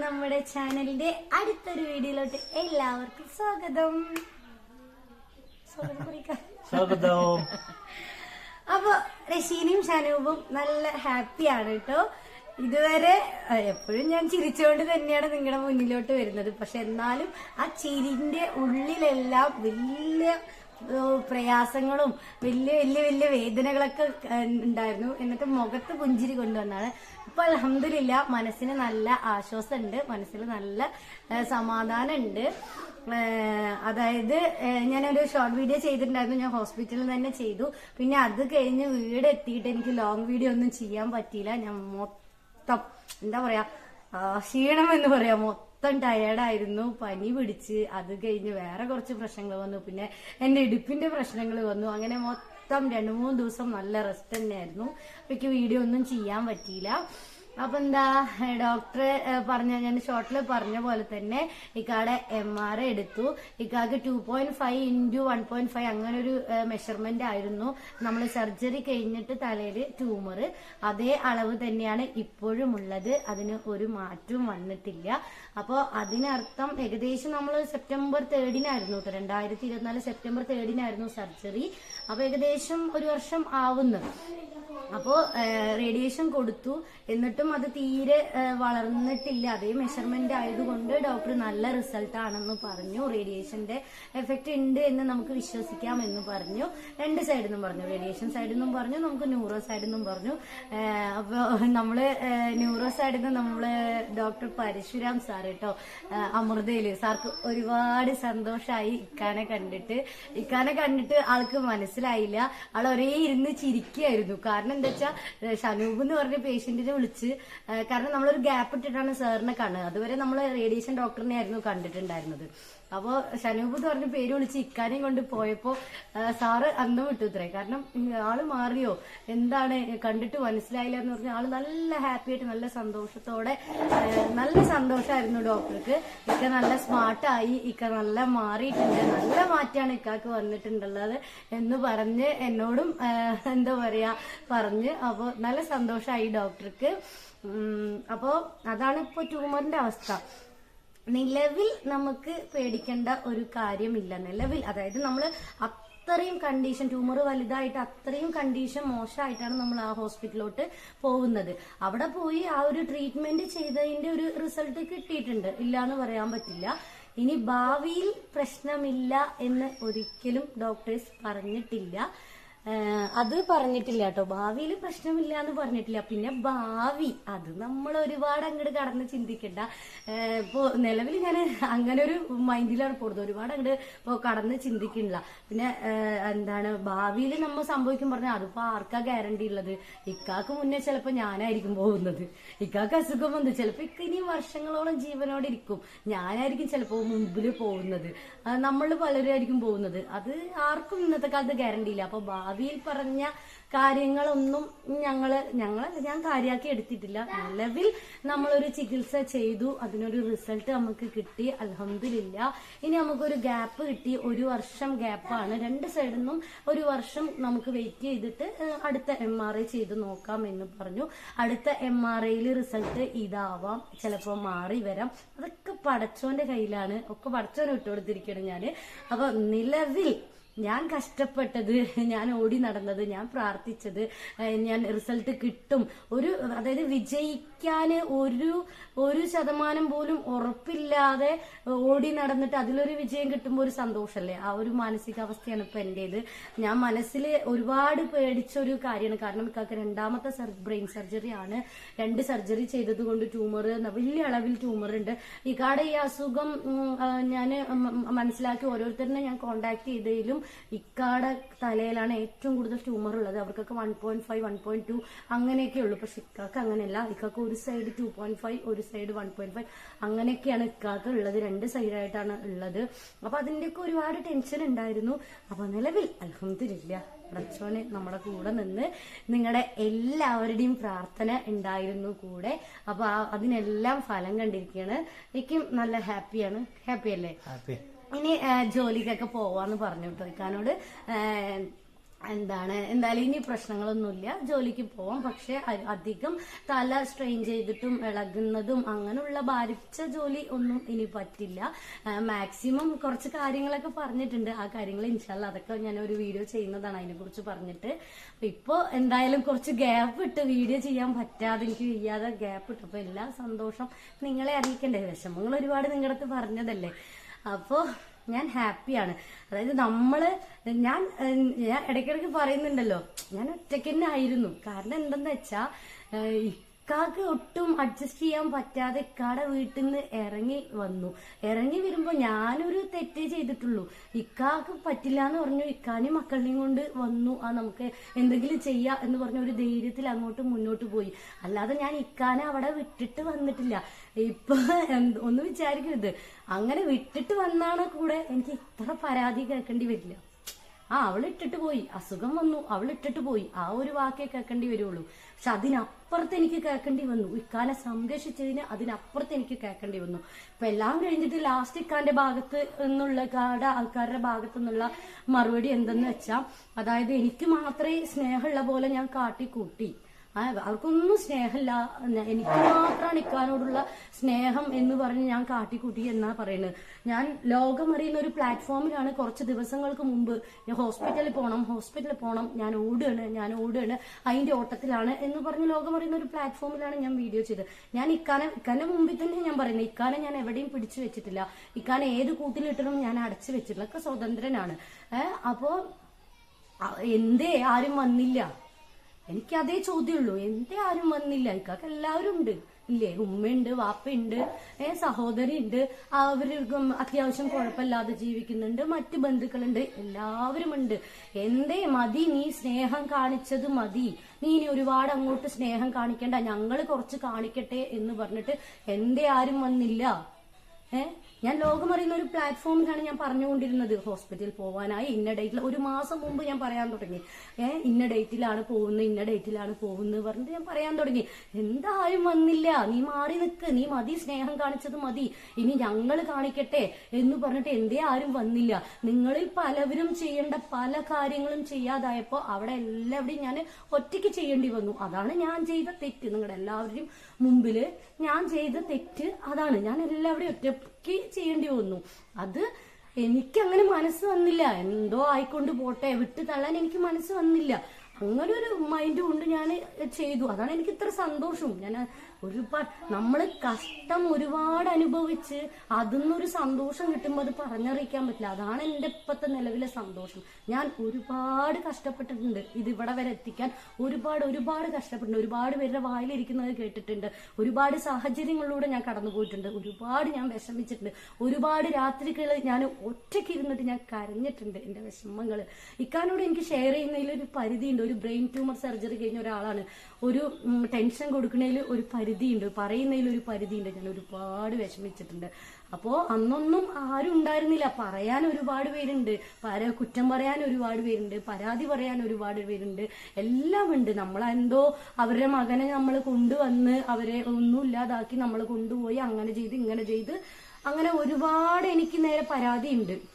നമ്മുടെ ചാനലിന്റെ അടുത്തൊരു വീഡിയോയിലോട്ട് എല്ലാവർക്കും സ്വാഗതം. സ്വാഗതം അപ്പൊ റഷീനയും ഷനൂബും നല്ല ഹാപ്പി ആണ് കേട്ടോ. ഇതുവരെ എപ്പോഴും ഞാൻ ചിരിച്ചുകൊണ്ട് തന്നെയാണ് നിങ്ങളുടെ മുന്നിലോട്ട് വരുന്നത്. പക്ഷെ എന്നാലും ആ ചിരിന്റെ ഉള്ളിലെല്ലാം വലിയ പ്രയാസങ്ങളും വലിയ വലിയ വലിയ വേദനകളൊക്കെ ഉണ്ടായിരുന്നു. എന്നിട്ട് മുഖത്ത് പുഞ്ചിരി കൊണ്ടുവന്നാണ്. ഇപ്പൊ അലഹമില്ല മനസ്സിന് നല്ല ആശ്വാസമുണ്ട്. മനസ്സിൽ നല്ല സമാധാനം സമാധാനമുണ്ട്. അതായത് ഞാനൊരു ഷോർട്ട് വീഡിയോ ചെയ്തിട്ടുണ്ടായിരുന്നു. ഞാൻ ഹോസ്പിറ്റലിൽ തന്നെ ചെയ്തു. പിന്നെ അത് കഴിഞ്ഞ് വീട് എത്തിയിട്ട് എനിക്ക് ലോങ് വീഡിയോ ഒന്നും ചെയ്യാൻ പറ്റിയില്ല. ഞാൻ മൊത്തം എന്താ പറയാ ക്ഷീണം എന്ന് പറയാം മൊത്തം ടയേർഡായിരുന്നു പനി പിടിച്ച്. അത് കഴിഞ്ഞ് വേറെ കുറച്ച് പ്രശ്നങ്ങൾ വന്നു. പിന്നെ എന്റെ ഇടുപ്പിന്റെ പ്രശ്നങ്ങൾ വന്നു. അങ്ങനെ മൊത്തം രണ്ടു മൂന്ന് ദിവസം നല്ല റെസ്റ്റ് തന്നെയായിരുന്നു. എനിക്ക് വീഡിയോ ഒന്നും ചെയ്യാൻ പറ്റിയില്ല. അപ്പൊ എന്താ ഡോക്ടർ പറഞ്ഞ ഞാൻ ഷോർട്ടിൽ പറഞ്ഞ പോലെ തന്നെ ഇക്കാടെ എം ആർ എടുത്തു. ഇക്കാക്ക് two point five into one point five അങ്ങനെ ഒരു മെഷർമെന്റ് ആയിരുന്നു. നമ്മൾ സർജറി കഴിഞ്ഞിട്ട് തലയിൽ ട്യൂമർ അതേ അളവ് തന്നെയാണ് ഇപ്പോഴും ഉള്ളത് അതിന് ഒരു മാറ്റവും വന്നിട്ടില്ല. അപ്പോൾ അതിനർത്ഥം ഏകദേശം നമ്മൾ സെപ്റ്റംബർ തേർഡിനായിരുന്നു രണ്ടായിരത്തി ഇരുപത്തിനാല് സെപ്റ്റംബർ തേർഡിനായിരുന്നു സർജറി അപ്പൊ ഏകദേശം ഒരു വർഷം ആവുന്നു. അപ്പോ റേഡിയേഷൻ കൊടുത്തു. എന്നിട്ടും അത് തീരെ വളർന്നിട്ടില്ല. അതേ മെഷർമെന്റ് ആയതുകൊണ്ട് ഡോക്ടർ നല്ല റിസൾട്ട് ആണെന്ന് പറഞ്ഞു. റേഡിയേഷന്റെ എഫക്റ്റ് ഉണ്ട് എന്ന് നമുക്ക് വിശ്വസിക്കാം എന്ന് പറഞ്ഞു. രണ്ട് സൈഡിൽ നിന്നും പറഞ്ഞു. റേഡിയേഷൻ സൈഡിൽ നിന്നും പറഞ്ഞു നമുക്ക് ന്യൂറോ സൈഡിൽ നിന്നും പറഞ്ഞു. അപ്പോൾ അപ്പൊ നമ്മൾ ന്യൂറോ സൈഡിൽ നിന്ന് നമ്മൾ ഡോക്ടർ പരശുരാം സാർ കേട്ടോ അമൃതയിൽ സാർക്ക് ഒരുപാട് സന്തോഷമായി ഇക്കാനെ കണ്ടിട്ട്. ഇക്കാനെ കണ്ടിട്ട് ആൾക്ക് മനസ്സിലായില്ല. ആൾ ഒരേ ഇരുന്ന് ചിരിക്കുകയായിരുന്നു കാരണം എന്താ വെച്ചാൽ ഷനൂബ് എന്ന് പറഞ്ഞ പേഷ്യന്റിനെ വിളിച്ച് കാരണം നമ്മളൊരു ഗ്യാപ്പ് ഇട്ടിട്ടാണ് സാറിനെ കാണുന്നത് അതുവരെ നമ്മൾ റേഡിയേഷൻ ഡോക്ടറിനെ ആയിരുന്നു കണ്ടിട്ടുണ്ടായിരുന്നത്. അപ്പോ ഷനൂബ് എന്ന് പറഞ്ഞ പേര് വിളിച്ച് ഇക്കാനെയും കൊണ്ട് പോയപ്പോ ഏഹ്, സാറ് അന്തം വിട്ടു ഇത്രേ. കാരണം ആൾ മാറിയോ? എന്താണ്? കണ്ടിട്ട് മനസ്സിലായില്ല എന്ന് പറഞ്ഞ ആൾ നല്ല ഹാപ്പി ആയിട്ട് നല്ല സന്തോഷത്തോടെ നല്ല സന്തോഷമായിരുന്നു ഡോക്ടർക്ക്. ഇക്ക നല്ല സ്മാർട്ടായി ഇക്ക നല്ല മാറിയിട്ടുണ്ട്. നല്ല മാറ്റാണ് ഇക്കാക്ക് വന്നിട്ടുണ്ടുള്ളത് എന്ന് പറഞ്ഞ് എന്നോടും എന്താ പറയാ പറഞ്ഞ് അപ്പൊ നല്ല സന്തോഷമായി ഡോക്ടർക്ക്. അപ്പോൾ അപ്പോ അതാണ് ഇപ്പൊ ട്യൂമറിന്റെ അവസ്ഥ. നിലവിൽ നമുക്ക് പേടിക്കേണ്ട ഒരു കാര്യമില്ല. നിലവിൽ അതായത് നമ്മൾ അത്രയും കണ്ടീഷൻ ട്യൂമർ വലുതായിട്ട് അത്രയും കണ്ടീഷൻ മോശമായിട്ടാണ് നമ്മൾ ആ ഹോസ്പിറ്റലിലോട്ട് പോകുന്നത്. അവിടെ പോയി ആ ഒരു ട്രീറ്റ്മെന്റ് ചെയ്തതിന്റെ ഒരു റിസൾട്ട് കിട്ടിയിട്ടുണ്ട്. ഇല്ല എന്ന് പറയാൻ പറ്റില്ല. ഇനി ഭാവിയിൽ പ്രശ്നമില്ല എന്ന് ഒരിക്കലും ഡോക്ടേഴ്സ് പറഞ്ഞിട്ടില്ല. അത് പറഞ്ഞിട്ടില്ല കേട്ടോ. ഭാവിയിൽ പ്രശ്നമില്ല എന്ന് പറഞ്ഞിട്ടില്ല. പിന്നെ ഭാവി അത് നമ്മൾ ഒരുപാട് അങ്ങോട്ട് കടന്ന് ചിന്തിക്കണ്ട. ഇപ്പോ നിലവിൽ ഞാൻ അങ്ങനെ ഒരു മൈൻഡിലാണ് പോകുന്നത് ഒരുപാട് അങ്ങോട്ട് ഇപ്പോ കടന്ന് ചിന്തിക്കണില്ല. പിന്നെ എന്താണ് ഭാവിയിൽ നമ്മൾ സംഭവിക്കും പറഞ്ഞാൽ അതിപ്പോ ആർക്കാ ഗ്യാരണ്ടി ഉള്ളത്? ഇക്കാക്ക് മുന്നേ ചിലപ്പോ ഞാനായിരിക്കും പോകുന്നത്. ഇക്കാക്ക് അസുഖം വന്നു ചിലപ്പോ ഇക്ക ഇനി വർഷങ്ങളോളം ജീവനോടെ ഇരിക്കും. ഞാനായിരിക്കും ചിലപ്പോ മുമ്പിൽ പോകുന്നത്. നമ്മൾ പലരും ആയിരിക്കും പോകുന്നത്. അത് ആർക്കും ഇന്നത്തെ കാലത്ത് ഗ്യാരണ്ടി ഇല്ല. അപ്പൊ ഭാവിയിൽ പറഞ്ഞ കാര്യങ്ങളൊന്നും ഞങ്ങൾ ഞങ്ങളല്ല ഞാൻ കാര്യമാക്കി എടുത്തിട്ടില്ല. നിലവിൽ നമ്മളൊരു ചികിത്സ ചെയ്തു അതിനൊരു റിസൾട്ട് നമുക്ക് കിട്ടി അലഹമില്ല ഇനി നമുക്കൊരു ഗ്യാപ്പ് കിട്ടി ഒരു വർഷം ഗ്യാപ്പാണ്. രണ്ട് സൈഡിൽ നിന്നും ഒരു വർഷം നമുക്ക് വെയിറ്റ് ചെയ്തിട്ട് അടുത്ത എം ആർ ഐ ചെയ്ത് നോക്കാം എന്ന് പറഞ്ഞു. അടുത്ത എം ആർ ഐയിൽ റിസൾട്ട് ഇതാവാം. ചിലപ്പോൾ മാറി വരാം. അതൊക്കെ പടച്ചോന്റെ കയ്യിലാണ്. ഒക്കെ പടച്ചോനെ വിട്ടുകൊടുത്തിരിക്കണം ഞാൻ. അപ്പൊ നിലവിൽ ഞാൻ കഷ്ടപ്പെട്ടത് ഞാൻ ഓടി നടന്നത് ഞാൻ പ്രാർത്ഥിച്ചത് ഞാൻ റിസൾട്ട് കിട്ടും. ഒരു അതായത് വിജയിക്കാന് ഒരു ഒരു ശതമാനം പോലും ഉറപ്പില്ലാതെ ഓടി നടന്നിട്ട് അതിലൊരു വിജയം കിട്ടുമ്പോൾ ഒരു സന്തോഷമല്ലേ ആ ഒരു മാനസികാവസ്ഥയാണ് ഇപ്പൊ എന്റേത് ഞാൻ മനസ്സിൽ ഒരുപാട് പേടിച്ച ഒരു കാര്യമാണ്. കാരണം ഇക്കാക്ക് രണ്ടാമത്തെ ബ്രെയിൻ സർജറി ആണ്. രണ്ട് സർജറി ചെയ്തത് കൊണ്ട് ട്യൂമർ വലിയ അളവിൽ ട്യൂമർ ഉണ്ട് ഇക്കാടെ ഈ അസുഖം ഞാൻ മനസ്സിലാക്കി ഓരോരുത്തരിനെ ഞാൻ കോണ്ടാക്ട് ചെയ്തതിലും ഇക്കാടെ തലയിലാണ് ഏറ്റവും കൂടുതൽ ട്യൂമർ ഉള്ളത്. അവർക്കൊക്കെ one point five one point two അങ്ങനെയൊക്കെ ഉള്ളൂ. പക്ഷെ ഇക്കാക്ക് അങ്ങനെയല്ല. ഇക്കാക്ക് ഒരു സൈഡ് ടു പോയിന്റ് ഫൈവ് ഒരു സൈഡ് വൺ പോയിന്റ് ഫൈവ് അങ്ങനെയൊക്കെയാണ് ഇക്കാക്ക് ഉള്ളത്. രണ്ട് സൈഡായിട്ടാണ് ഉള്ളത്. അപ്പൊ അതിന്റെയൊക്കെ ഒരുപാട് ടെൻഷൻ ഉണ്ടായിരുന്നു. അപ്പൊ നിലവിൽ അലഹമില്ല പ്രച്ചോന് നമ്മുടെ കൂടെ നിന്ന് നിങ്ങളുടെ എല്ലാവരുടെയും പ്രാർത്ഥന ഉണ്ടായിരുന്നു കൂടെ. അപ്പൊ അതിനെല്ലാം ഫലം കണ്ടിരിക്കുകയാണ്. എനിക്കും നല്ല ഹാപ്പിയാണ് ഹാപ്പി അല്ലേ? ഇനി ജോലിക്കൊക്കെ പോവാന്ന് പറഞ്ഞു കേട്ടോ എന്താണ് എന്തായാലും ഇനി പ്രശ്നങ്ങളൊന്നുമില്ല. ജോലിക്ക് പോവാം. പക്ഷെ അധികം തല സ്ട്രെയിൻ ചെയ്തിട്ടും ഇളകുന്നതും അങ്ങനെയുള്ള ഭാരിച്ച ജോലി ഒന്നും ഇനി പറ്റില്ല. മാക്സിമം കുറച്ച് കാര്യങ്ങളൊക്കെ പറഞ്ഞിട്ടുണ്ട്. ആ കാര്യങ്ങൾ ഇൻഷാല്ല അതൊക്കെ ഞാൻ ഒരു വീഡിയോ ചെയ്യുന്നതാണ് അതിനെ കുറിച്ച് പറഞ്ഞിട്ട്. അപ്പൊ ഇപ്പൊ എന്തായാലും കുറച്ച് ഗ്യാപ്പ് ഇട്ട് വീഡിയോ ചെയ്യാൻ പറ്റാതെ എനിക്ക് വയ്യാതെ ഗ്യാപ്പ് ഇട്ടു അപ്പൊ എല്ലാ സന്തോഷം നിങ്ങളെ അറിയിക്കണ്ടേ? വിഷമങ്ങൾ ഒരുപാട് നിങ്ങളുടെ അടുത്ത് പറഞ്ഞതല്ലേ? അപ്പോ ഞാൻ ഹാപ്പിയാണ് അതായത് നമ്മൾ ഞാൻ ഞാൻ ഇടയ്ക്കിടയ്ക്ക് പറയുന്നുണ്ടല്ലോ ഞാൻ ഒറ്റയ്ക്ക് തന്നെ ആയിരുന്നു. കാരണം എന്തെന്ന് വെച്ചാ ഇക്കാക്ക് ഒട്ടും അഡ്ജസ്റ്റ് ചെയ്യാൻ പറ്റാതെ ഇക്കാടെ വീട്ടിൽ നിന്ന് ഇറങ്ങി വന്നു. ഇറങ്ങി വരുമ്പോ ഞാനൊരു തെറ്റേ ചെയ്തിട്ടുള്ളൂ. ഇക്കാക്ക് പറ്റില്ല എന്ന് പറഞ്ഞു ഇക്കാനെയും മക്കളിനെയും കൊണ്ട് വന്നു. ആ നമുക്ക് എന്തെങ്കിലും ചെയ്യാ എന്ന് പറഞ്ഞ ഒരു ധൈര്യത്തിൽ അങ്ങോട്ട് മുന്നോട്ട് പോയി. അല്ലാതെ ഞാൻ ഇക്കാനെ അവിടെ വിട്ടിട്ട് വന്നിട്ടില്ല. ഇപ്പൊ ഒന്ന് വിചാരിക്കരുത്. അങ്ങനെ വിട്ടിട്ട് വന്നാണ് കൂടെ എനിക്ക് ഇത്ര പരാതി കേൾക്കേണ്ടി വരില്ല. ആ അവൾ ഇട്ടിട്ട് പോയി. അസുഖം വന്നു. അവൾ ഇട്ടിട്ട് പോയി. ആ ഒരു വാക്കേ കേൾക്കേണ്ടി വരുള്ളൂ. പക്ഷെ അതിനപ്പുറത്ത് എനിക്ക് കേൾക്കേണ്ടി വന്നു. ഇക്കാനെ സംരക്ഷിച്ചതിന് അതിനപ്പുറത്ത് എനിക്ക് കേൾക്കേണ്ടി വന്നു. ഇപ്പൊ എല്ലാം കഴിഞ്ഞിട്ട് ലാസ്റ്റ് ഇക്കാന്റെ ഭാഗത്ത് നിന്നുള്ള കാട ആൾക്കാരുടെ ഭാഗത്തു നിന്നുള്ള മറുപടി എന്തെന്ന് വെച്ചാ അതായത് എനിക്ക് മാത്രമേ സ്നേഹമുള്ള പോലെ ഞാൻ കാട്ടിക്കൂട്ടി. അവർക്കൊന്നും സ്നേഹമില്ല എനിക്ക് മാത്രമാണ് ഇക്കാനോടുള്ള സ്നേഹം എന്ന് പറഞ്ഞ് ഞാൻ കാട്ടിക്കൂട്ടി എന്നാ പറയുന്നത്. ഞാൻ ലോകമറിയുന്ന ഒരു പ്ലാറ്റ്ഫോമിലാണ് കുറച്ച് ദിവസങ്ങൾക്ക് മുമ്പ് ഞാൻ ഹോസ്പിറ്റലിൽ പോകണം ഹോസ്പിറ്റലിൽ പോകണം ഞാൻ ഓടുകയാണ് ഞാൻ ഓടുകയാണ് അതിന്റെ ഓട്ടത്തിലാണ് എന്ന് പറഞ്ഞ് ലോകമറിയുന്ന ഒരു പ്ലാറ്റ്ഫോമിലാണ് ഞാൻ വീഡിയോ ചെയ്തത്. ഞാൻ ഇക്കാനെ ഇക്കാന്റെ മുമ്പിൽ തന്നെ ഞാൻ പറയുന്നത് ഇക്കാനെ ഞാൻ എവിടെയും പിടിച്ചു വെച്ചിട്ടില്ല. ഇക്കാനെ ഏത് കൂട്ടിലിട്ടണം ഞാൻ അടച്ചു വെച്ചിട്ടില്ല ഒക്കെ സ്വതന്ത്രനാണ്. അപ്പോ എന്തേ ആരും വന്നില്ല. എനിക്ക് അതേ ചോദ്യമുള്ളൂ. എന്തേ ആരും വന്നില്ല. ഇക്കാക്ക് എല്ലാവരും ഉണ്ട്. ഇല്ലേ? ഉമ്മയുണ്ട് വാപ്പയുണ്ട് ഏ സഹോദരി ഉണ്ട് അവർക്കും അത്യാവശ്യം കുഴപ്പമില്ലാതെ ജീവിക്കുന്നുണ്ട്. മറ്റു ബന്ധുക്കളുണ്ട്. എല്ലാവരും ഉണ്ട്. എന്തേ മതി? നീ സ്നേഹം കാണിച്ചത് മതി. നീ ഇനി ഒരുപാട് അങ്ങോട്ട് സ്നേഹം കാണിക്കണ്ട. ഞങ്ങൾ കുറച്ച് കാണിക്കട്ടെ എന്ന് പറഞ്ഞിട്ട് എന്തേ ആരും വന്നില്ല. ഏ? ഞാൻ ലോകമറിയുന്ന ഒരു പ്ലാറ്റ്ഫോമിലാണ് ഞാൻ പറഞ്ഞുകൊണ്ടിരുന്നത്. ഹോസ്പിറ്റലിൽ പോകാനായി ഇന്ന ഡേറ്റിൽ ഒരു മാസം മുമ്പ് ഞാൻ പറയാൻ തുടങ്ങി. ഏ ഇന്ന ഡേറ്റിലാണ് പോകുന്നത് ഇന്ന ഡേറ്റിലാണ് പോകുന്നത് പറഞ്ഞിട്ട് ഞാൻ പറയാൻ തുടങ്ങി. എന്തായാലും വന്നില്ല. നീ മാറി നിൽക്ക് നീ മതി സ്നേഹം കാണിച്ചത് മതി. ഇനി ഞങ്ങൾ കാണിക്കട്ടെ എന്ന് പറഞ്ഞിട്ട് എന്തേ ആരും വന്നില്ല. നിങ്ങളിൽ പലവരും ചെയ്യേണ്ട പല കാര്യങ്ങളും ചെയ്യാതായപ്പോ അവിടെ എല്ലാവരുടെയും ഞാൻ ഒറ്റയ്ക്ക് ചെയ്യേണ്ടി വന്നു. അതാണ് ഞാൻ ചെയ്ത തെറ്റ്. നിങ്ങളുടെ എല്ലാവരുടെയും മുമ്പിൽ ഞാൻ ചെയ്ത തെറ്റ് അതാണ്. ഞാൻ എല്ലാവരുടെയും ഒറ്റയ്ക്ക് ചെയ്യേണ്ടി വന്നു. അത് എനിക്കങ്ങനെ മനസ്സ് വന്നില്ല. എന്തോ ആയിക്കൊണ്ട് പോട്ടെ വിട്ടു തള്ളാൻ എനിക്ക് മനസ്സ് വന്നില്ല. അങ്ങനെ ഒരു മൈൻഡ് കൊണ്ട് ഞാൻ ചെയ്തു. അതാണ് എനിക്ക് ഇത്ര സന്തോഷവും ഞാൻ ഒരുപാട് നമ്മൾ കഷ്ടം ഒരുപാട് അനുഭവിച്ച് അതിന്നൊരു സന്തോഷം കിട്ടുമ്പോൾ അത് പറഞ്ഞറിയിക്കാൻ പറ്റില്ല. അതാണ് എന്റെ ഇപ്പോഴത്തെ നിലവിലെ സന്തോഷം. ഞാൻ ഒരുപാട് കഷ്ടപ്പെട്ടിട്ടുണ്ട് ഇത് ഇവിടെ വരെ എത്തിക്കാൻ. ഒരുപാട് ഒരുപാട് കഷ്ടപ്പെട്ടിട്ടുണ്ട്. ഒരുപാട് പേരുടെ വായിലിരിക്കുന്നത് കേട്ടിട്ടുണ്ട്. ഒരുപാട് സാഹചര്യങ്ങളിലൂടെ ഞാൻ കടന്നു പോയിട്ടുണ്ട്. ഒരുപാട് ഞാൻ വിഷമിച്ചിട്ടുണ്ട്. ഒരുപാട് രാത്രികൾ ഞാൻ ഒറ്റയ്ക്ക് ഇരുന്നിട്ട് ഞാൻ കരഞ്ഞിട്ടുണ്ട് എന്റെ വിഷമങ്ങൾ ഇക്കാനോട് എനിക്ക് ഷെയർ ചെയ്യുന്നതിൽ ഒരു പരിധിയുണ്ട്. ഒരു ബ്രെയിൻ ട്യൂമർ സർജറി കഴിഞ്ഞ ഒരാളാണ്. ഒരു ടെൻഷൻ കൊടുക്കുന്നതിൽ ഒരു പരിധിയുണ്ട്. പറയുന്നതിൽ ഒരു പരിധിയുണ്ട്. ഞാൻ ഒരുപാട് വിഷമിച്ചിട്ടുണ്ട്. അപ്പോ അന്നൊന്നും ആരും ഉണ്ടായിരുന്നില്ല. പറയാൻ ഒരുപാട് പേരുണ്ട്. പര കുറ്റം പറയാൻ ഒരുപാട് പേരുണ്ട്. പരാതി പറയാൻ ഒരുപാട് പേരുണ്ട്. എല്ലാം ഉണ്ട്. നമ്മളെന്തോ അവരുടെ മകനെ നമ്മൾ കൊണ്ടുവന്ന് അവരെ ഒന്നും ഇല്ലാതാക്കി നമ്മൾ കൊണ്ടുപോയി അങ്ങനെ ചെയ്ത് ഇങ്ങനെ ചെയ്ത് അങ്ങനെ ഒരുപാട് എനിക്ക് നേരെ പരാതിയുണ്ട്.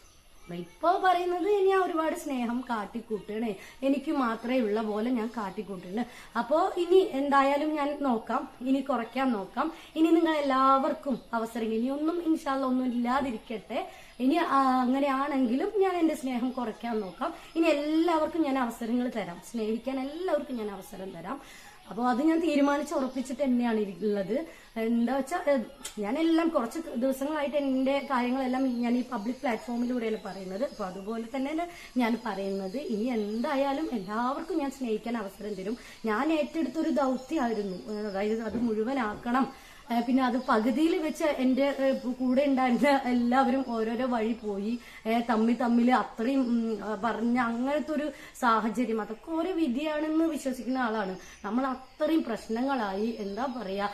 ഇപ്പൊ പറയുന്നത് ഇനി ഞാൻ ഒരുപാട് സ്നേഹം കാട്ടിക്കൂട്ടണേ എനിക്ക് മാത്രമേ ഉള്ള പോലെ ഞാൻ കാട്ടിക്കൂട്ടുണ്ട് അപ്പോ ഇനി എന്തായാലും ഞാൻ നോക്കാം. ഇനി കുറയ്ക്കാൻ നോക്കാം. ഇനി നിങ്ങൾ എല്ലാവർക്കും അവസരം. ഇനി ഒന്നും ഇൻഷാല്ല ഒന്നും ഇല്ലാതിരിക്കട്ടെ. ഇനി അങ്ങനെയാണെങ്കിലും ഞാൻ എന്റെ സ്നേഹം കുറയ്ക്കാൻ നോക്കാം. ഇനി എല്ലാവർക്കും ഞാൻ അവസരങ്ങൾ തരാം. സ്നേഹിക്കാൻ എല്ലാവർക്കും ഞാൻ അവസരം തരാം. അപ്പോൾ അത് ഞാൻ തീരുമാനിച്ച് ഉറപ്പിച്ചിട്ട് തന്നെയാണ് ഉള്ളത് എന്താ വെച്ചാൽ ഞാനെല്ലാം കുറച്ച് ദിവസങ്ങളായിട്ട് എന്റെ കാര്യങ്ങളെല്ലാം ഞാൻ ഈ പബ്ലിക് പ്ലാറ്റ്ഫോമിലൂടെയാണ് പറയുന്നത്. അപ്പോൾ അതുപോലെ തന്നെയാണ് ഞാൻ പറയുന്നത്. ഇനി എന്തായാലും എല്ലാവർക്കും ഞാൻ സ്നേഹിക്കാൻ അവസരം തരും. ഞാൻ ഏറ്റെടുത്തൊരു ദൗത്യമായിരുന്നു അതായത് അത് മുഴുവനാക്കണം. പിന്നെ അത് പകുതിയിൽ വെച്ച് എന്റെ കൂടെ ഉണ്ടായിരുന്ന എല്ലാവരും ഓരോരോ വഴി പോയി. തമ്മി തമ്മിൽ അത്രയും പറഞ്ഞ അങ്ങനത്തെ ഒരു സാഹചര്യം അതൊക്കെ ഓരോ വിധിയാണെന്ന് വിശ്വസിക്കുന്ന ആളാണ്. നമ്മൾ അത്രയും പ്രശ്നങ്ങളായി എന്താ പറയാ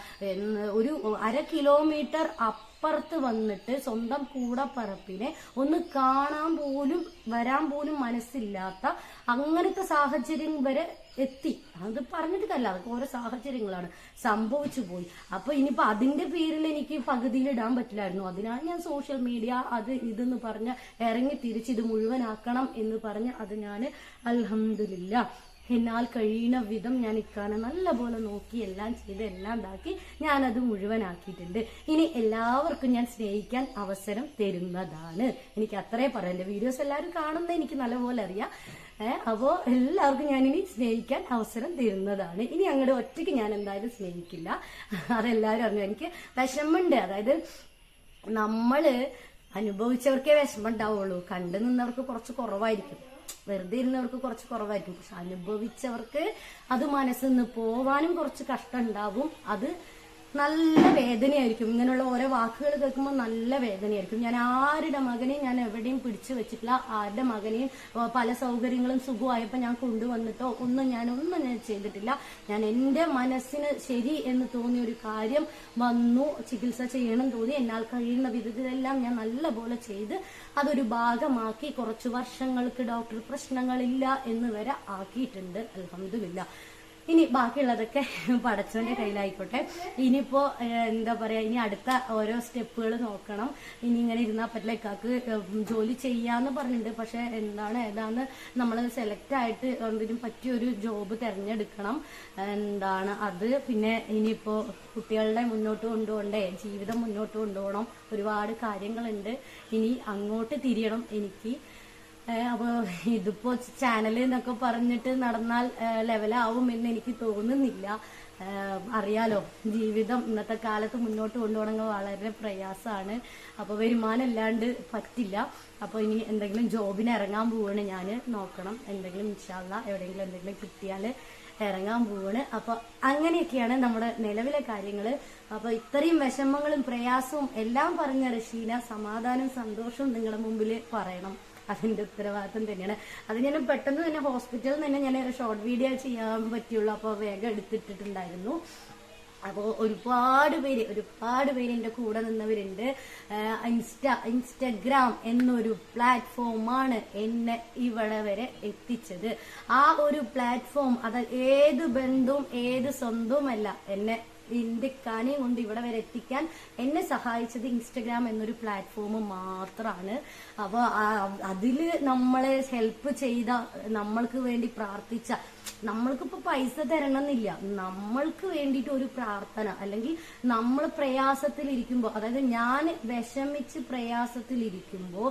ഒരു അര കിലോമീറ്റർ അപ്പുറം അപ്പുറത്ത് വന്നിട്ട് സ്വന്തം കൂടപ്പറപ്പിനെ ഒന്ന് കാണാൻ പോലും വരാൻ പോലും മനസ്സില്ലാത്ത അങ്ങനത്തെ സാഹചര്യം വരെ എത്തി. അത് പറഞ്ഞിട്ട് കല്ല അതൊക്കെ ഓരോ സാഹചര്യങ്ങളാണ്. സംഭവിച്ചു പോയി. അപ്പൊ ഇനിയിപ്പോ അതിന്റെ പേരിൽ എനിക്ക് പകുതിയിൽ ഇടാൻ പറ്റില്ലായിരുന്നു. അതിനാൽ ഞാൻ സോഷ്യൽ മീഡിയ അത് ഇതെന്ന് പറഞ്ഞ് ഇറങ്ങി തിരിച്ച് ഇത് മുഴുവനാക്കണം എന്ന് പറഞ്ഞ് അത് ഞാൻ അൽഹംദുലില്ല. എന്നാൽ കഴിയുന്ന വിധം ഞാൻ ഇക്കാനെ നല്ലപോലെ നോക്കി എല്ലാം ചെയ്ത് എല്ലാം ഇതാക്കി ഞാനത് മുഴുവനാക്കിയിട്ടുണ്ട്. ഇനി എല്ലാവർക്കും ഞാൻ സ്നേഹിക്കാൻ അവസരം തരുന്നതാണ്. എനിക്ക് അത്രേ പറയാം. എന്റെ വീഡിയോസ് എല്ലാവരും കാണുന്നത് എനിക്ക് നല്ലപോലെ അറിയാം. അപ്പോൾ എല്ലാവർക്കും ഞാനിനി സ്നേഹിക്കാൻ അവസരം തരുന്നതാണ്. ഇനി അങ്ങോട്ട് ഒറ്റയ്ക്ക് ഞാൻ എന്തായാലും സ്നേഹിക്കില്ല. അതെല്ലാവരും അറിഞ്ഞു. എനിക്ക് വിഷമമുണ്ട്. അതായത് നമ്മൾ അനുഭവിച്ചവർക്കേ വിഷമം ഉണ്ടാവുള്ളൂ. കണ്ടു നിന്നവർക്ക് കുറച്ച് കുറവായിരിക്കും. വെറുതെ ഇരുന്നവർക്ക് കുറച്ച് കുറവായിരിക്കും. പക്ഷെ അനുഭവിച്ചവർക്ക് അത് മനസ്സിൽ നിന്ന് പോവാനും കുറച്ച് കഷ്ടം ഉണ്ടാവും അത് നല്ല വേദനയായിരിക്കും. ഇങ്ങനെയുള്ള ഓരോ വാക്കുകൾ കേൾക്കുമ്പോൾ നല്ല വേദനയായിരിക്കും. ഞാൻ ആരുടെ മകനെയും ഞാൻ എവിടെയും പിടിച്ചു വെച്ചിട്ടില്ല. ആരുടെ മകനെയും പല സൗകര്യങ്ങളും സുഖമായപ്പോൾ ഞാൻ കൊണ്ടുവന്നിട്ടോ ഒന്നും ഞാൻ ഒന്നും ഞാൻ ചെയ്തിട്ടില്ല. ഞാൻ എന്റെ മനസ്സിന് ശരി എന്ന് തോന്നിയ ഒരു കാര്യം വന്നു. ചികിത്സ ചെയ്യണം തോന്നി. എന്നാൽ കഴിയുന്ന വിധത്തിലെല്ലാം ഞാൻ നല്ല പോലെ ചെയ്ത് അതൊരു ഭാഗമാക്കി കുറച്ച് വർഷങ്ങൾക്ക് ഡോക്ടർ പ്രശ്നങ്ങളില്ല എന്ന് വരെ ആക്കിയിട്ടുണ്ട്. അലഹമില്ല ഇനി ബാക്കിയുള്ളതൊക്കെ പടച്ചവന്റെ കയ്യിലായിക്കോട്ടെ. ഇനിയിപ്പോ എന്താ പറയാ ഇനി അടുത്ത ഓരോ സ്റ്റെപ്പുകൾ നോക്കണം. ഇനി ഇങ്ങനെ ഇരുന്നാൽ പറ്റില്ല ഇക്കാക്ക് ജോലി ചെയ്യാന്ന് പറഞ്ഞിട്ടുണ്ട്. പക്ഷെ എന്താണ് ഏതാന്ന് നമ്മൾ സെലക്ട് ആയിട്ട് എന്തിനും പറ്റിയൊരു ജോബ് തിരഞ്ഞെടുക്കണം. എന്താണ് അത്. പിന്നെ ഇനിയിപ്പോ കുട്ടികളുടെ മുന്നോട്ട് കൊണ്ടുപോകണ്ടേ ജീവിതം മുന്നോട്ട് കൊണ്ടുപോകണം. ഒരുപാട് കാര്യങ്ങളുണ്ട്. ഇനി അങ്ങോട്ട് തിരിയണം എനിക്ക്. ഏഹ് അപ്പൊ ഇതിപ്പോ ചാനൽ എന്നൊക്കെ പറഞ്ഞിട്ട് നടന്നാൽ ലെവലാവും എന്ന് എനിക്ക് തോന്നുന്നില്ല. അറിയാലോ ജീവിതം ഇന്നത്തെ കാലത്ത് മുന്നോട്ട് കൊണ്ടുപോകണമെങ്കിൽ വളരെ പ്രയാസമാണ്. അപ്പൊ വരുമാനം ഇല്ലാണ്ട് പറ്റില്ല. അപ്പൊ ഇനി എന്തെങ്കിലും ജോബിന് ഇറങ്ങാൻ പോവാണ് ഞാൻ നോക്കണം എന്തെങ്കിലും ഇൻഷാല്ല എവിടെയെങ്കിലും എന്തെങ്കിലും കിട്ടിയാൽ ഇറങ്ങാൻ പോവാണ്. അപ്പൊ അങ്ങനെയൊക്കെയാണ് നമ്മുടെ നിലവിലെ കാര്യങ്ങൾ അപ്പൊ ഇത്രയും വിഷമങ്ങളും പ്രയാസവും എല്ലാം പറഞ്ഞ റഷീന സമാധാനം സന്തോഷവും നിങ്ങളുടെ മുമ്പിൽ പറയണം. അതിന്റെ ഉത്തരവാദിത്വം തന്നെയാണ്. അത് ഞാൻ പെട്ടെന്ന് തന്നെ ഹോസ്പിറ്റലിൽ തന്നെ ഞാൻ ഷോർട്ട് വീഡിയോ ചെയ്യാൻ പറ്റിയുള്ളൂ. അപ്പോൾ വേഗം എടുത്തിട്ടിട്ടുണ്ടായിരുന്നു. അപ്പോൾ ഒരുപാട് പേര് ഒരുപാട് പേര് എന്റെ കൂടെ നിന്നവരുണ്ട്. ഇൻസ്റ്റ ഇൻസ്റ്റഗ്രാം എന്നൊരു പ്ലാറ്റ്ഫോമാണ് എന്നെ ഇവിടെ വരെ എത്തിച്ചത്. ആ ഒരു പ്ലാറ്റ്ഫോം അത് ഏത് ബന്ധവും ഏത് സ്വന്തവുമല്ല എന്നെ കാനെയും കൊണ്ട് ഇവിടെ വരെ എത്തിക്കാൻ എന്നെ സഹായിച്ചത് ഇൻസ്റ്റഗ്രാം എന്നൊരു പ്ലാറ്റ്ഫോം മാത്രമാണ് അപ്പൊ അതിൽ നമ്മളെ ഹെൽപ്പ് ചെയ്ത നമ്മൾക്ക് വേണ്ടി പ്രാർത്ഥിച്ച നമ്മൾക്കിപ്പോ പൈസ തരണമെന്നില്ല. നമ്മൾക്ക് വേണ്ടിയിട്ട് ഒരു പ്രാർത്ഥന അല്ലെങ്കിൽ നമ്മൾ പ്രയാസത്തിലിരിക്കുമ്പോൾ അതായത് ഞാൻ വിഷമിച്ച് പ്രയാസത്തിലിരിക്കുമ്പോൾ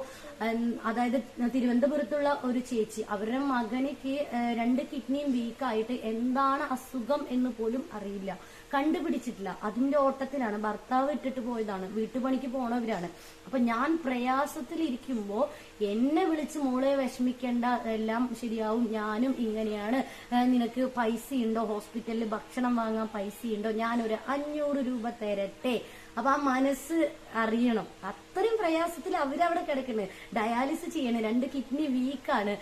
അതായത് തിരുവനന്തപുരത്തുള്ള ഒരു ചേച്ചി അവരുടെ മകനിക്ക് രണ്ട് കിഡ്നിയും വീക്കായിട്ട് എന്താണ് അസുഖം എന്ന് പോലും അറിയില്ല. കണ്ടുപിടിച്ചിട്ടില്ല. അതിന്റെ ഓട്ടത്തിലാണ്. ഭർത്താവ് ഇട്ടിട്ട് പോയതാണ്. വീട്ടുപണിക്ക് പോണവരാണ്. അപ്പൊ ഞാൻ പ്രയാസത്തിലിരിക്കുമ്പോ എന്നെ വിളിച്ച് മോളെ വിഷമിക്കേണ്ട എല്ലാം ശരിയാവും ഞാനും ഇങ്ങനെയാണ്. നിനക്ക് പൈസ ഉണ്ടോ ഹോസ്പിറ്റലിൽ ഭക്ഷണം വാങ്ങാൻ പൈസ ഉണ്ടോ ഞാനൊരു അഞ്ഞൂറ് രൂപ തരട്ടെ. അപ്പൊ ആ മനസ്സ് അറിയണം. അത്രയും പ്രയാസത്തിൽ അവരവിടെ കിടക്കുന്നത് ഡയാലിസിസ് ചെയ്യണം. രണ്ട് കിഡ്നി വീക്കാണ്.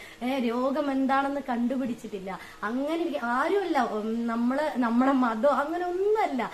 രോഗം എന്താണെന്ന് കണ്ടുപിടിച്ചിട്ടില്ല. അങ്ങനെ ആരുമല്ല. നമ്മൾ നമ്മളെ മതം അങ്ങനെ ഒന്നല്ല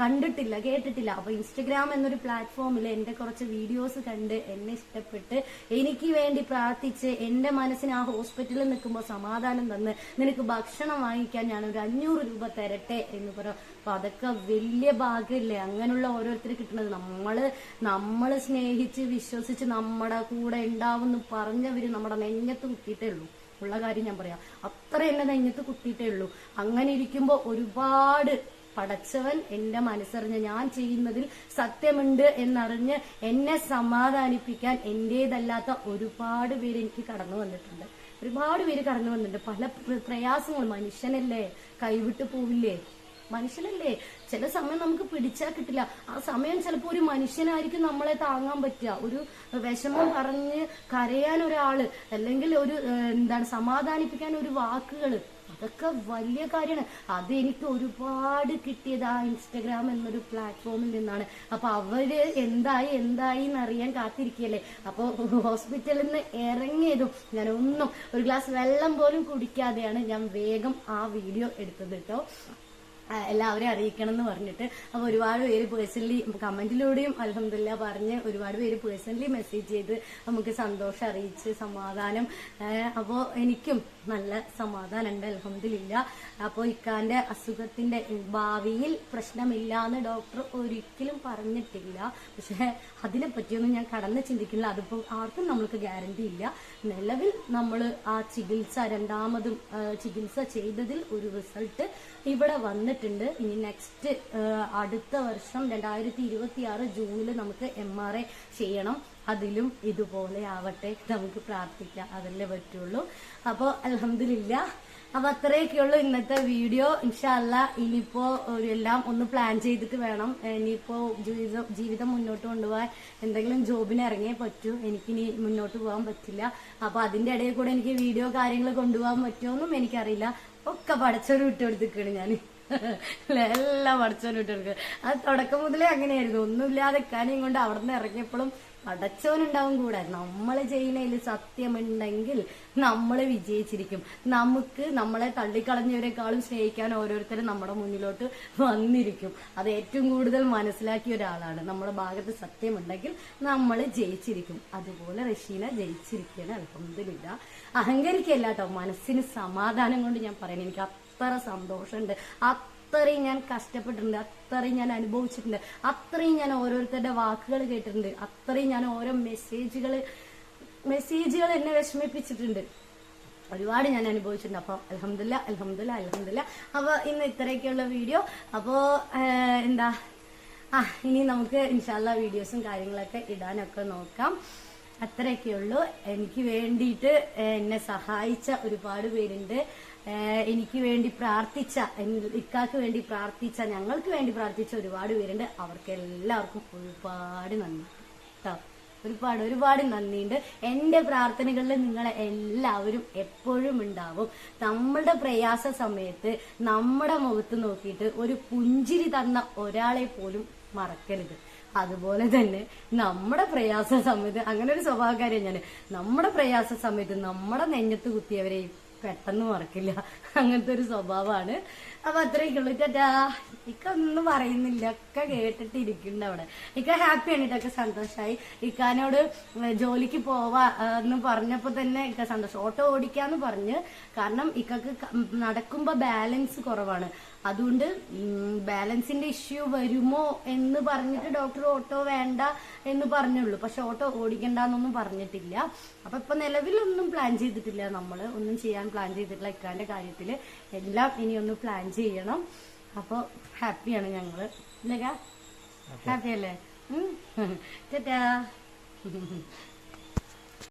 കണ്ടിട്ടില്ല കേട്ടിട്ടില്ല. അപ്പൊ ഇൻസ്റ്റഗ്രാം എന്നൊരു പ്ലാറ്റ്ഫോമിൽ എന്റെ കുറച്ച് വീഡിയോസ് കണ്ട് എന്നെ ഇഷ്ടപ്പെട്ട് എനിക്ക് വേണ്ടി പ്രാർത്ഥിച്ച് എന്റെ മനസ്സിന് ആ ഹോസ്പിറ്റലിൽ നിൽക്കുമ്പോൾ സമാധാനം തന്ന് നിനക്ക് ഭക്ഷണം വാങ്ങിക്കാൻ ഞാൻ ഒരു അഞ്ഞൂറ് രൂപ തരട്ടെ എന്ന് പറയാം അപ്പൊ അതൊക്കെ വലിയ ഭാഗ്യമില്ലേ അങ്ങനെയുള്ള ഓരോരുത്തർ കിട്ടുന്നത് നമ്മൾ നമ്മൾ സ്നേഹിച്ച് വിശ്വസിച്ച് നമ്മുടെ കൂടെ ഉണ്ടാവുമെന്ന് പറഞ്ഞവര് നമ്മുടെ നെഞ്ഞത്ത് കുത്തിയിട്ടേ ഉള്ളൂ. ഉള്ള കാര്യം ഞാൻ പറയാം. അത്ര എന്നെ നെഞ്ഞത്ത് കുത്തിയിട്ടേ ഉള്ളൂ. അങ്ങനെ ഇരിക്കുമ്പോ ഒരുപാട് പടച്ചവൻ എന്റെ മനസ്സറിഞ്ഞ് ഞാൻ ചെയ്യുന്നതിൽ സത്യമുണ്ട് എന്നറിഞ്ഞ് എന്നെ സമാധാനിപ്പിക്കാൻ എന്റേതല്ലാത്ത ഒരുപാട് പേര് എനിക്ക് കടന്നു വന്നിട്ടുണ്ട്. ഒരുപാട് പേര് കടന്നു വന്നിട്ടുണ്ട്. പല പ്ര- പ്രയാസങ്ങൾ. മനുഷ്യനല്ലേ? കൈവിട്ട് പോവില്ലേ? മനുഷ്യനല്ലേ? ചില സമയം നമുക്ക് പിടിച്ചാൽ കിട്ടില്ല. ആ സമയം ചിലപ്പോൾ ഒരു മനുഷ്യനായിരിക്കും നമ്മളെ താങ്ങാൻ പറ്റുക. ഒരു വിഷമം പറഞ്ഞ് കരയാൻ ഒരാൾ അല്ലെങ്കിൽ ഒരു എന്താണ് സമാധാനിപ്പിക്കാൻ ഒരു വാക്കുകൾ അതൊക്കെ വലിയ കാര്യമാണ്. അത് എനിക്ക് ഒരുപാട് കിട്ടിയത് ആ ഇൻസ്റ്റഗ്രാം എന്നൊരു പ്ലാറ്റ്ഫോമിൽ നിന്നാണ്. അപ്പൊ അവർ എന്തായി എന്തായി എന്നറിയാൻ കാത്തിരിക്കല്ലേ അപ്പൊ ഹോസ്പിറ്റലിൽ നിന്ന് ഇറങ്ങിയതും ഞാൻ ഒന്നും ഒരു ഗ്ലാസ് വെള്ളം പോലും കുടിക്കാതെയാണ് ഞാൻ വേഗം ആ വീഡിയോ എടുത്തത് കേട്ടോ. എല്ലാവരെയും അറിയിക്കണം എന്ന് പറഞ്ഞിട്ട് അപ്പൊ ഒരുപാട് പേര് പേഴ്സണലി കമന്റിലൂടെയും അലഹമില്ല പറഞ്ഞ് ഒരുപാട് പേര് പേഴ്സണലി മെസ്സേജ് ചെയ്ത് നമുക്ക് സന്തോഷം അറിയിച്ച് സമാധാനം അപ്പോ എനിക്കും നല്ല സമാധാനം ഉണ്ട് അലഹമില്ല അപ്പോൾ ഇക്കാന്റെ അസുഖത്തിന്റെ ഭാവിയിൽ പ്രശ്നമില്ല എന്ന് ഡോക്ടർ ഒരിക്കലും പറഞ്ഞിട്ടില്ല. പക്ഷെ അതിനെ പറ്റിയൊന്നും ഞാൻ കടന്ന് ചിന്തിക്കുന്നില്ല. അതിപ്പോൾ ആർക്കും നമ്മൾക്ക് ഗ്യാരണ്ടി ഇല്ല. നിലവിൽ നമ്മൾ ആ ചികിത്സ രണ്ടാമതും ചികിത്സ ചെയ്തതിൽ ഒരു റിസൾട്ട് ഇവിടെ വന്നിട്ടുണ്ട്. ഇനി നെക്സ്റ്റ് അടുത്ത വർഷം രണ്ടായിരത്തി ഇരുപത്തി ആറ് ജൂണിൽ നമുക്ക് എം ആർ എ ചെയ്യണം. അതിലും ഇതുപോലെ ആവട്ടെ നമുക്ക് പ്രാർത്ഥിക്കാം. അതല്ലേ പറ്റുള്ളൂ. അപ്പോൾ അലഹമില്ല അപ്പൊ അത്രയൊക്കെയുള്ളൂ ഇന്നത്തെ വീഡിയോ. ഇൻഷാല്ല ഇനിയിപ്പോ എല്ലാം ഒന്ന് പ്ലാൻ ചെയ്തിട്ട് വേണം. ഇനിയിപ്പോ ജീവിതം ജീവിതം മുന്നോട്ട് കൊണ്ടുപോകാൻ എന്തെങ്കിലും ജോബിന് ഇറങ്ങിയേ പറ്റൂ. എനിക്കിനി മുന്നോട്ട് പോകാൻ പറ്റില്ല. അപ്പൊ അതിന്റെ ഇടയിൽ കൂടെ എനിക്ക് വീഡിയോ കാര്യങ്ങൾ കൊണ്ടുപോകാൻ പറ്റുമോന്നും എനിക്കറിയില്ല. ഒക്കെ പടച്ചൊരു വിട്ടുകൊടുത്തിക്കാണ് ഞാൻ എല്ലാം പടച്ചോറ് വിട്ടുകൊടുക്കുക അത് തുടക്കം മുതലേ അങ്ങനെയായിരുന്നു. ഒന്നുമില്ലാതെ കാര്യം കൊണ്ട് അവിടെ നിന്ന് ഇറങ്ങിയപ്പോഴും പടച്ചോനുണ്ടാവും കൂടെ. നമ്മൾ ചെയ്യുന്നതിൽ സത്യമുണ്ടെങ്കിൽ നമ്മൾ വിജയിച്ചിരിക്കും. നമുക്ക് നമ്മളെ തള്ളിക്കളഞ്ഞവരെക്കാളും സ്നേഹിക്കാൻ ഓരോരുത്തരും നമ്മുടെ മുന്നിലോട്ട് വന്നിരിക്കും. അത് ഏറ്റവും കൂടുതൽ മനസ്സിലാക്കിയ ഒരാളാണ്. നമ്മുടെ ഭാഗത്ത് സത്യമുണ്ടെങ്കിൽ നമ്മൾ ജയിച്ചിരിക്കും. അതുപോലെ റഷീന ജയിച്ചിരിക്കുകയാണ്. അലഹമില്ല അഹങ്കരിക്കല്ല കേട്ടോ. മനസ്സിന് സമാധാനം കൊണ്ട് ഞാൻ പറയുന്നത്. എനിക്ക് അത്ര സന്തോഷമുണ്ട് അത്രയും ഞാൻ കഷ്ടപ്പെട്ടിട്ടുണ്ട് അത്രയും ഞാൻ അനുഭവിച്ചിട്ടുണ്ട് അത്രയും ഞാൻ ഓരോരുത്തരുടെ വാക്കുകൾ കേട്ടിട്ടുണ്ട് അത്രയും ഞാൻ ഓരോ മെസ്സേജുകൾ മെസ്സേജുകൾ എന്നെ വിഷമിപ്പിച്ചിട്ടുണ്ട്. ഒരുപാട് ഞാൻ അനുഭവിച്ചിട്ടുണ്ട്. അപ്പോൾ അലഹമില്ല അലഹമില്ല അലഹമില്ല അപ്പോൾ ഇന്ന് ഇത്രയൊക്കെയുള്ള വീഡിയോ. അപ്പോൾ എന്താ? ആ ഇനി നമുക്ക് ഇൻഷാല്ല വീഡിയോസും കാര്യങ്ങളൊക്കെ ഇടാനൊക്കെ നോക്കാം. അത്രയൊക്കെയുള്ളൂ. എനിക്ക് വേണ്ടിയിട്ട് എന്നെ സഹായിച്ച ഒരുപാട് പേരുണ്ട്. എനിക്ക് വേണ്ടി പ്രാർത്ഥിച്ച ഇക്കാക്ക് വേണ്ടി പ്രാർത്ഥിച്ച ഞങ്ങൾക്ക് വേണ്ടി പ്രാർത്ഥിച്ച ഒരുപാട് പേരുണ്ട്. അവർക്ക് എല്ലാവർക്കും ഒരുപാട് നന്ദി. കേട്ടോ ഒരുപാട് ഒരുപാട് നന്ദിയുണ്ട്. എന്റെ പ്രാർത്ഥനകളിൽ നിങ്ങളെ എല്ലാവരും എപ്പോഴും ഉണ്ടാവും. നമ്മളുടെ പ്രയാസ സമയത്ത് നമ്മുടെ മുഖത്ത് നോക്കിയിട്ട് ഒരു പുഞ്ചിരി തന്ന ഒരാളെ പോലും മറക്കരുത്. അതുപോലെ തന്നെ നമ്മുടെ പ്രയാസ സമയത്ത് അങ്ങനെ ഒരു സ്വഭാവകാര്യം ഞാൻ നമ്മുടെ പ്രയാസ സമയത്ത് നമ്മുടെ നെഞ്ഞത്ത് കുത്തിയവരെയും പെട്ടെന്ന് മറക്കില്ല. അങ്ങനത്തെ ഒരു സ്വഭാവമാണ്. അപ്പൊ അത്രയൊക്കെയുള്ളൂ ചേട്ടാ ഇക്ക ഒന്നും പറയുന്നില്ല. ഒക്കെ കേട്ടിട്ട് ഇരിക്കുന്നുണ്ട് അവിടെ. ഇക്ക ഹാപ്പിയാണ് ഇതൊക്കെ സന്തോഷമായി ഇക്കാനോട് ജോലിക്ക് പോവാ എന്ന് പറഞ്ഞപ്പോ തന്നെ ഇക്ക സന്തോഷം. ഓട്ടോ ഓടിക്കാന്ന് പറഞ്ഞ്. കാരണം ഇക്കക്ക് നടക്കുമ്പോ ബാലൻസ് കുറവാണ്. അതുകൊണ്ട് ബാലൻസിന്റെ ഇഷ്യൂ വരുമോ എന്ന് പറഞ്ഞിട്ട് ഡോക്ടർ ഓട്ടോ വേണ്ട എന്ന് പറഞ്ഞുള്ളൂ. പക്ഷെ ഓട്ടോ ഓടിക്കണ്ടെന്നൊന്നും പറഞ്ഞിട്ടില്ല. അപ്പൊ ഇപ്പൊ നിലവിലൊന്നും പ്ലാൻ ചെയ്തിട്ടില്ല നമ്മൾ ഒന്നും ചെയ്യാൻ പ്ലാൻ ചെയ്തിട്ടില്ല ഇക്കാന്റെ കാര്യത്തിൽ. എല്ലാം ഇനി ഒന്ന് പ്ലാൻ ചെയ്യണം. അപ്പൊ ഹാപ്പിയാണ് ഞങ്ങൾ. ഇല്ലേ ഹാപ്പി അല്ലേ ഉം. ടാറ്റാ.